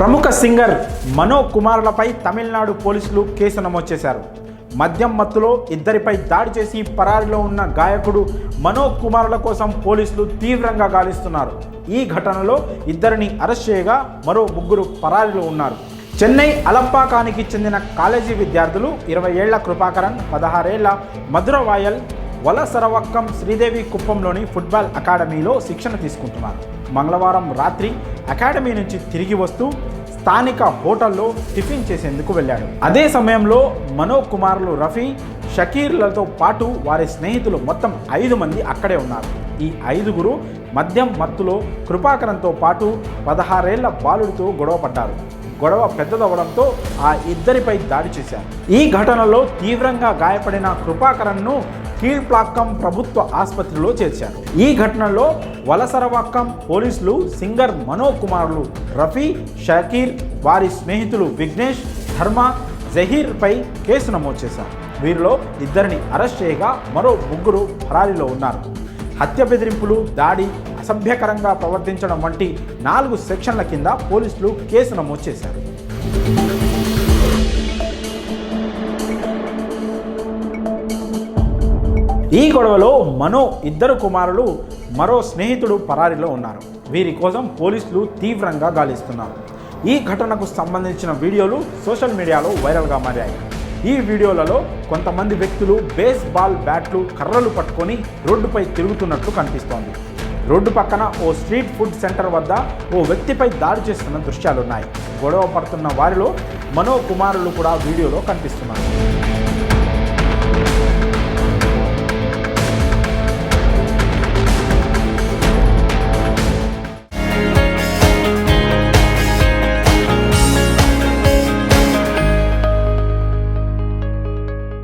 ప్రముఖ సింగర్ మనో కుమారులపై తమిళనాడు పోలీసులు కేసు నమోదు చేశారు. మద్యం మత్తులో ఇద్దరిపై దాడి చేసి పరారిలో ఉన్న గాయకుడు మనో కుమారుల కోసం పోలీసులు తీవ్రంగా గాలిస్తున్నారు. ఈ ఘటనలో ఇద్దరిని అరెస్ట్ చేయగా మరో ముగ్గురు పరారిలో ఉన్నారు. చెన్నై అలంపాకానికి చెందిన కాలేజీ విద్యార్థులు ఇరవై ఏళ్ళ కృపాకరన్ పదహారేళ్ళ మధురవాయల్ వలసరవక్కం శ్రీదేవి కుప్పంలోని ఫుట్బాల్ అకాడమీలో శిక్షణ తీసుకుంటున్నారు. మంగళవారం రాత్రి అకాడమీ నుంచి తిరిగి వస్తూ స్థానిక హోటల్లో టిఫిన్ చేసేందుకు వెళ్ళాడు. అదే సమయంలో మనో కుమారులు రఫీ షకీర్లతో పాటు వారి స్నేహితులు మొత్తం ఐదు మంది అక్కడే ఉన్నారు. ఈ ఐదుగురు మద్యం మత్తులో కృపాకరంతో పాటు పదహారేళ్ళ బాలుడితో గొడవపడ్డారు గొడవ పెద్దదవడంతో ఆ ఇద్దరిపై దాడి చేశారు. ఈ ఘటనలో తీవ్రంగా గాయపడిన కృపాకరన్ను కీழ்ప్లాక్కం ప్రభుత్వ ఆసుపత్రిలో చేర్చారు. ఈ ఘటనలో వలసరవాక్కం పోలీసులు సింగర్ మనో కుమారులు రఫీ షకీర్ వారి స్నేహితులు విఘ్నేష్ ధర్మ జహీర్పై కేసు నమోదు చేశారు. వీరిలో ఇద్దరిని అరెస్ట్ చేయగా మరో ముగ్గురు ఫరారీలో ఉన్నారు. హత్య బెదిరింపులు దాడి అసభ్యకరంగా ప్రవర్తించడం వంటి నాలుగు సెక్షన్ల కింద పోలీసులు కేసు నమోదు చేశారు. ఈ గొడవలో మనో ఇద్దరు కుమారులు మరో స్నేహితుడు పరారీలో ఉన్నారు. వీరి కోసం పోలీసులు తీవ్రంగా గాలిస్తున్నారు. ఈ ఘటనకు సంబంధించిన వీడియోలు సోషల్ మీడియాలో వైరల్గా మారాయి. ఈ వీడియోలలో కొంతమంది వ్యక్తులు బేస్ బాల్ బ్యాట్లు కర్రలు పట్టుకొని రోడ్డుపై తిరుగుతున్నట్లు కనిపిస్తోంది. రోడ్డు పక్కన ఓ స్ట్రీట్ ఫుడ్ సెంటర్ వద్ద ఓ వ్యక్తిపై దాడి చేస్తున్న దృశ్యాలున్నాయి. గొడవ పడుతున్న వారిలో మనో కుమారులు కూడా వీడియోలో కనిపిస్తున్నారు.